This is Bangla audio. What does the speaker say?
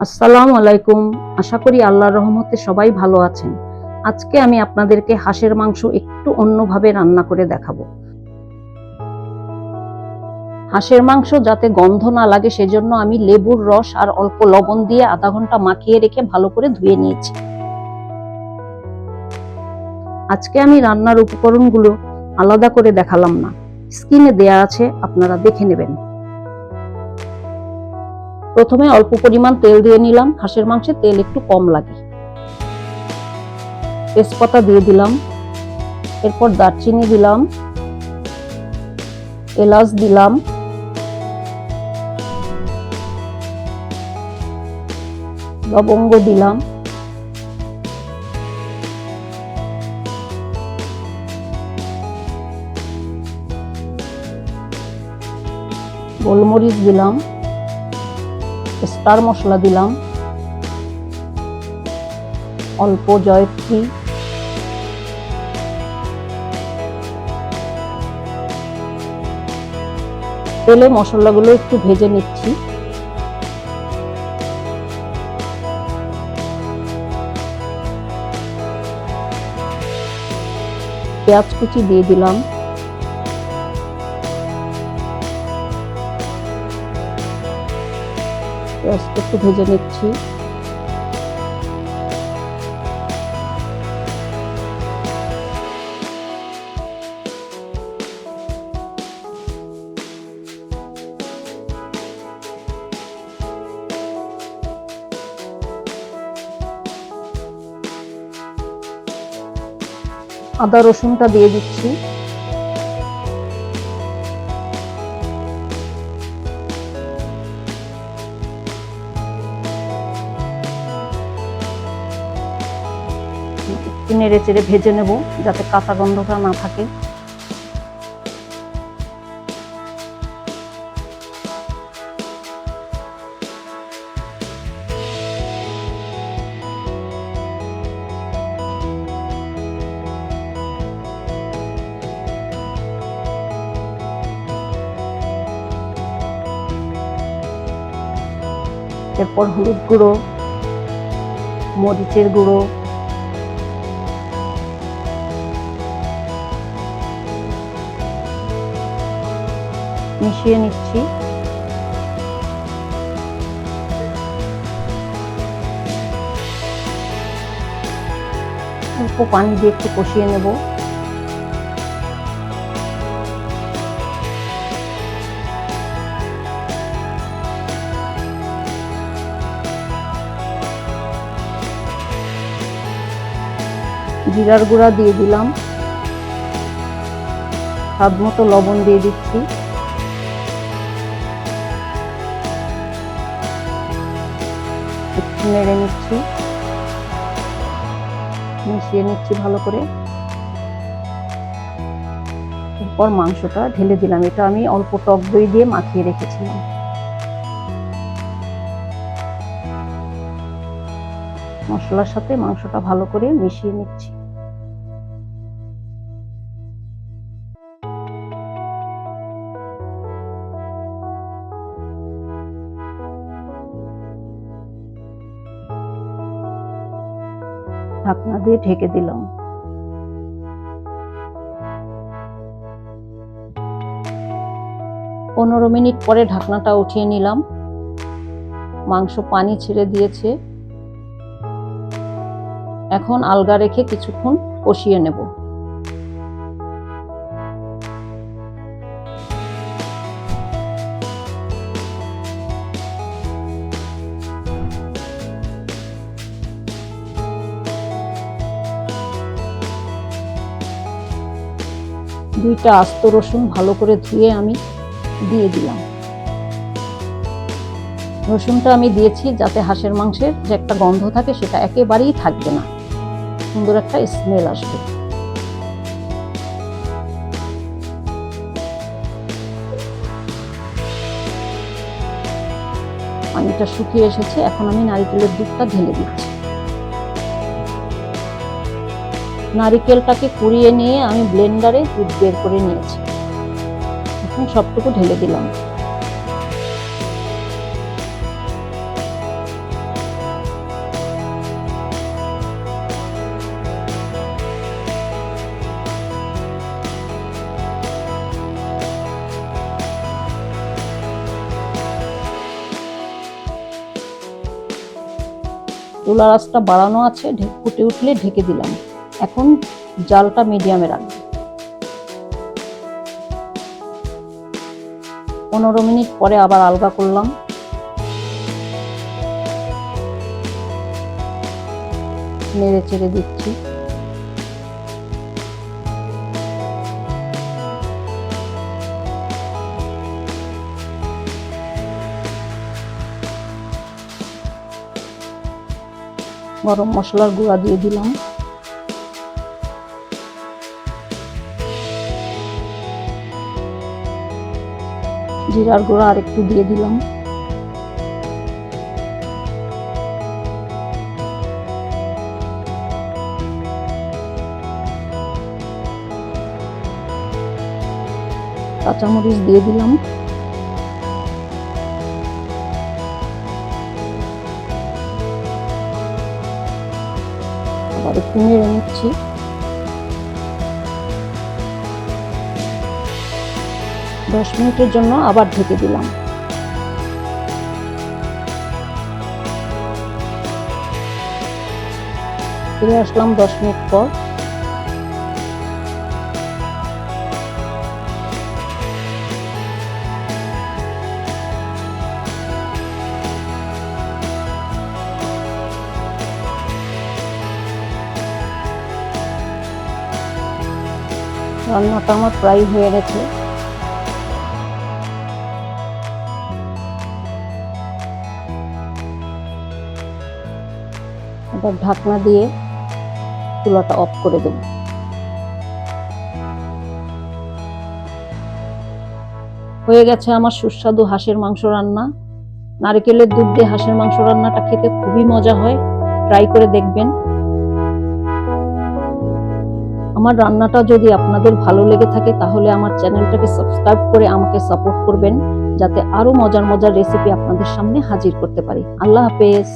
আসসালামু আলাইকুম। আশা করি আল্লাহর রহমতে সবাই ভালো আছেন। আজকে আমি আপনাদেরকে হাঁসের মাংস একটু অন্যভাবে রান্না করে দেখাবো। হাঁসের মাংস যাতে গন্ধ না লাগে, সেজন্য আমি লেবুর রস আর অল্প লবণ দিয়ে আধা ঘণ্টা মাখিয়ে রেখে ভালো করে ধুয়ে নিয়েছি। আজকে আমি রান্নার উপকরণগুলো আলাদা করে দেখালাম না। স্ক্রিনে দেয়া আছে, আপনারা দেখে নেবেন। প্রথমে অল্প পরিমাণ তেল দিয়ে নিলাম। হাঁসের মাংসে তেল একটু কম লাগে। তেজপাতা দিয়ে দিলাম। এরপর দারচিনি দিলাম। এলাচ দিলাম। লবঙ্গ দিলাম। গোলমরিচ দিলাম। স্টার মশলা দিলাম। অল্প জয়ত্রী। তেলে মশলাগুলো একটু ভেজে নিচ্ছি। পেঁয়াজ কুচি দিয়ে দিলাম। একটু ভেজে নিচ্ছি। আদা রসুনটা দিয়ে দিচ্ছি। একটু নেড়ে চেড়ে ভেজে নেব যাতে কাঁচা গন্ধটা না থাকে। এরপর হলুদ গুঁড়ো, মরিচের গুঁড়ো মিশিয়ে নিচ্ছি। অল্প পানি দিয়ে একটু কষিয়ে নেব। জিরার গুঁড়া দিয়ে দিলাম। স্বাদ মতো লবণ দিয়ে দিচ্ছি। নেড়ে নিচ্ছি। মিশিয়ে নিচ্ছি ভালো করে। এরপর মাংসটা ঢেলে দিলাম। এটা আমি অল্প টক দই দিয়ে মাখিয়ে রেখেছিলাম। মশলার সাথে মাংসটা ভালো করে মিশিয়ে নিচ্ছি। ঢাকনা দিয়ে ঢেকে দিলাম। পনেরো মিনিট পরে ঢাকনাটা উঠিয়ে নিলাম। মাংস পানি ছেড়ে দিয়েছে। এখন আলগা রেখে কিছুক্ষণ কষিয়ে নেব। দুইটা আস্ত রসুন ভালো করে ধুয়ে আমি দিয়ে দিলাম। রসুনটা আমি দিয়েছি যাতে হাঁসের মাংসের যে একটা গন্ধ থাকে সেটা একেবারেই থাকবে না। সুন্দর একটা স্মেল আসবে। পানিটা শুকিয়ে এসেছে, এখন আমি নারিকেলের দুধটা ঢেলে দিচ্ছি। নারিকেলটাকে কুড়িয়ে নিয়ে আমি ব্লেন্ডারে দুধ বের করে নিয়েছি। এখন সবটুকু ঢেলে দিলাম। চুলার রাস্তা বাড়ানো আছে ফুটে উঠলে ঢেকে দিলাম। এখন জালটা মিডিয়ামে রাখব। পনেরো মিনিট পরে আবার আলগা করলাম। নেড়ে চেড়ে দিচ্ছি। গরম মশলার গুঁড়া দিয়ে দিলাম। জিরার গুঁড়া আর একটু দিয়ে দিলাম। কাঁচামরিচ দিয়ে দিলাম। আবার একটু নেড়ে নিচ্ছি। দশ মিনিটের জন্য আবার ঢেকে দিলাম। ফিরে আসলাম দশ মিনিট পর। রান্নাটা আমার প্রায় হয়ে গেছে। এবার ঢাকনা দিয়ে চুলাটা অফ করে দেব। হয়ে গেছে আমার সুস্বাদু হাঁসের মাংস রান্না। নারকেলের দুধ দিয়ে হাঁসের মাংস রান্নাটা খেতে খুবই মজা হয়। ট্রাই করে দেখবেন। আমার রান্নাটা যদি আপনাদের ভালো লেগে থাকে তাহলে আমার চ্যানেলটাকে সাবস্ক্রাইব করে আমাকে সাপোর্ট করবেন, যাতে আরও মজার মজার রেসিপি আপনাদের সামনে হাজির করতে পারি। আল্লাহ হাফেজ।